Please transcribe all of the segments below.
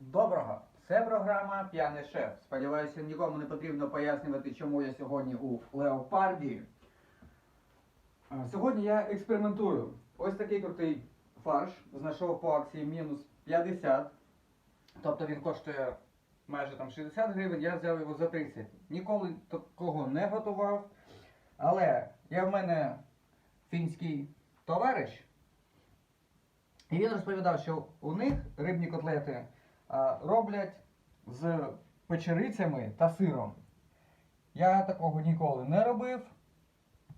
Доброго! Це програма П'яний шеф. Сподіваюся, нікому не потрібно пояснювати, чому я сьогодні у Леопарді. Сьогодні я експериментую. Ось такий крутий фарш. Знайшов по акції мінус 50. Тобто він коштує майже там 60 гривень, я взяв його за 30. Ніколи такого не готував. Але є в мене фінський товариш. І він розповідав, що у них рибні котлети роблять з печерицями та сиром. Я такого ніколи не робив.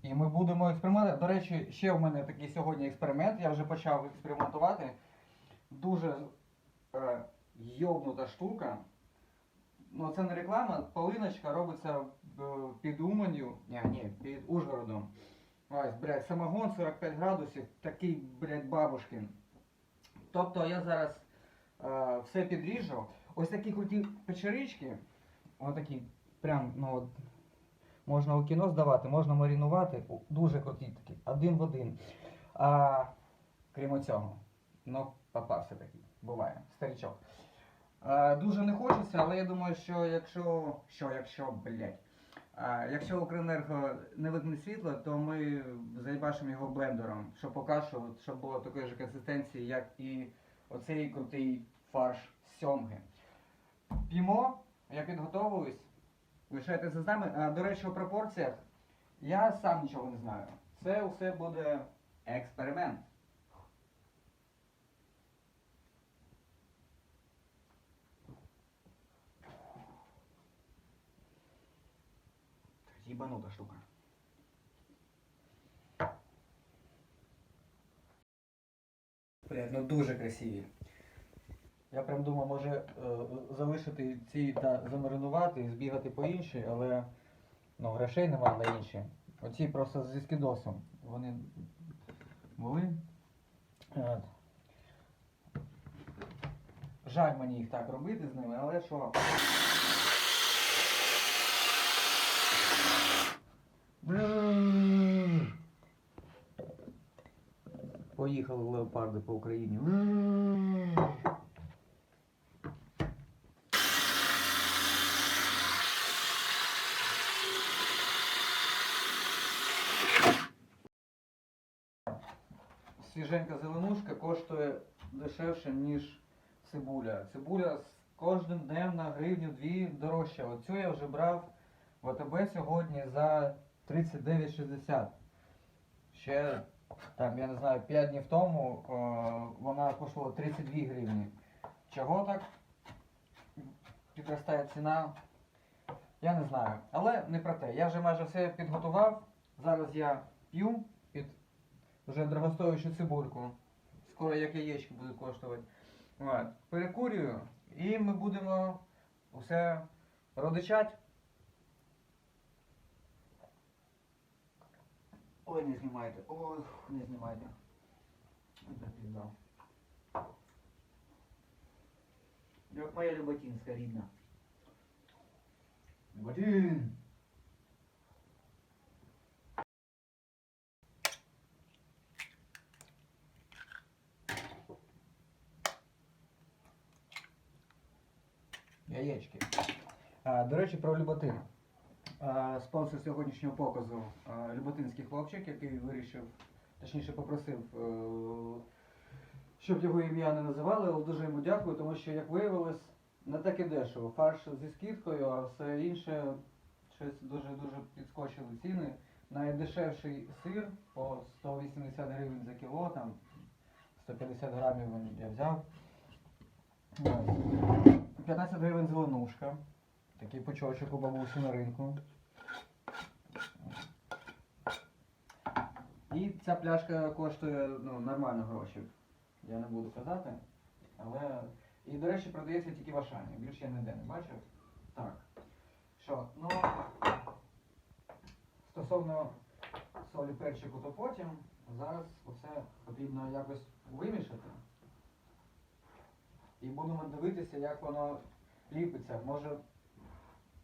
І ми будемо експериментувати. До речі, ще в мене такий сьогодні експеримент. Я вже почав експериментувати. Дуже е, йовнута штука. Ну, це не реклама, полиночка робиться в- під Уманью. Ні, ні, під Ужгородом. Ось, блядь, самогон 45 градусів, такий, блядь, бабушкин. Тобто я зараз е, все підріжу. Ось такі круті печерички. Отакі, прям, ну от, можна у кіно здавати, можна марінувати. Дуже круті такі, один в один. А, крім цього, ну, попався такий, буває, старичок. Е, дуже не хочеться, але я думаю, що якщо. Що, якщо, блядь. А, якщо Укренерго не вимкне світло, то ми заїбашимо його блендером, щоб покашувати, щоб було такої ж консистенції, як і оцей крутий фарш сьомги. П'ємо, я підготовуюсь. Лишайтеся з нами. До речі, у пропорціях я сам нічого не знаю. Це все буде експеримент. Їбанута штука. Ну дуже красиві. Я прям думав, може е, залишити ці та замаринувати і збігати по іншій, але ну, грошей нема на інші. Оці просто зі скидосом. Вони були. От. Жаль мені їх так робити з ними, але що. Поїхали леопарди по Україні. Свіженька зеленушка коштує дешевше, ніж цибуля. Цибуля з кожним днем на гривню дві дорожча. Оцю я вже брав в АТБ сьогодні за 39,60. Ще там, я не знаю, 5 днів тому е, вона коштувала 32 гривні. Чого так підростає ціна? Я не знаю. Але не про те. Я вже майже все підготував. Зараз я п'ю під вже дорогостоючу цибульку. Скоро як яєчки будуть коштувати. Перекурюю і ми будемо усе родичать. Ой, не знімайте. Ой, не знімайте. Це пізда. Як моя Люботінська рідна. Люботін! Яєчки. До речі, про Люботин. А, спонсор сьогоднішнього показу Люботинський хлопчик, який вирішив, точніше попросив, е, щоб його ім'я не називали, але дуже йому дякую, тому що, як виявилось, не так і дешево. Фарш зі скидкою, а все інше щось дуже-дуже підскочили ціни. Найдешевший сир по 180 гривень за кіло, там 150 грамів я взяв. 15 гривень зеленушка. Такий пучочок у бабусі на ринку. І ця пляшка коштує ну, нормально гроші. Я не буду казати. Але. І, до речі, продається тільки в Ашані. Більше я ніде не бачив. Так. Що, ну. Стосовно солі перчику, то потім. Зараз оце потрібно якось вимішати. І будемо дивитися, як воно ліпиться. Може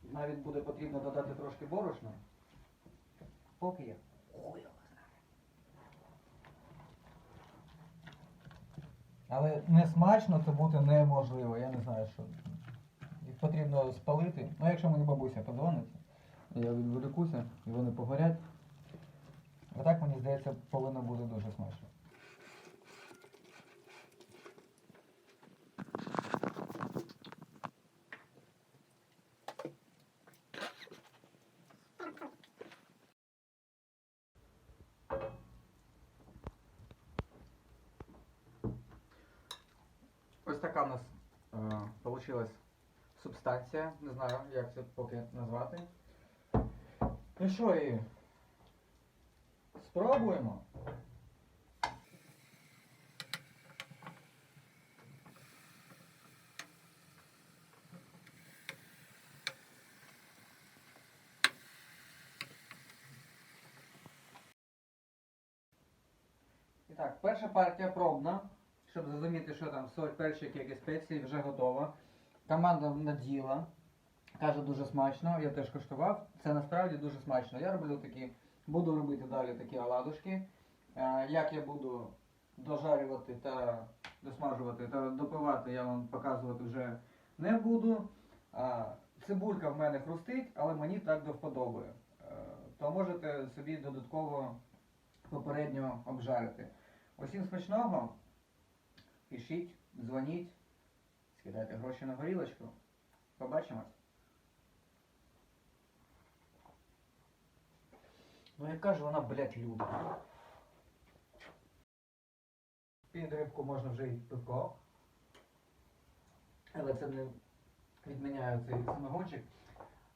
навіть буде потрібно додати трошки борошна. Поки я. Але не смачно це бути неможливо. Я не знаю, що. Їх потрібно спалити. Ну, якщо мені бабуся подзвонить, я відволікуся і вони погорять. А так, мені здається, повинно бути дуже смачно. Ось така в нас е, получилась субстанція. Не знаю, як це поки назвати. Ну що, і спробуємо. І так, перша партія пробна, щоб зрозуміти, що там соль, перчик, які спеції, вже готова. Команда наділа. Каже, дуже смачно, я теж коштував. Це насправді дуже смачно. Я роблю такі, буду робити далі такі оладушки. Е, Як я буду дожарювати та досмажувати та допивати, я вам показувати вже не буду. А, Цибулька в мене хрустить, але мені так до вподоби. Е, То можете собі додатково попередньо обжарити. Усім смачного. Пишіть, дзвоніть, скидайте гроші на горілочку. Побачимось. Ну яка ж вона, блядь, люба. Під рибку можна вже й пивко. Але це не відміняє цей самогончик.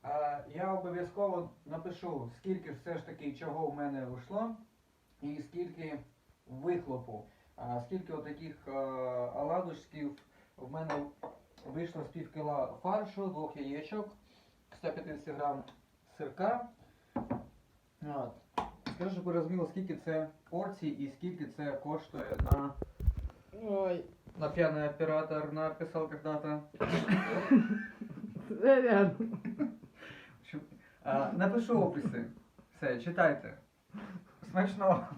А, я обов'язково напишу, скільки все ж таки чого в мене вийшло і скільки вихлопу. А, скільки отаких а, оладушків в мене вийшло з пів кіла фаршу, двох яєчок, 150 грам сирка. От. Скажу, щоб ви розуміли, скільки це порцій і скільки це коштує на... Ой. На пьяный оператор написал когда-то. Общем, напишу описи. Все, читайте. Смачного.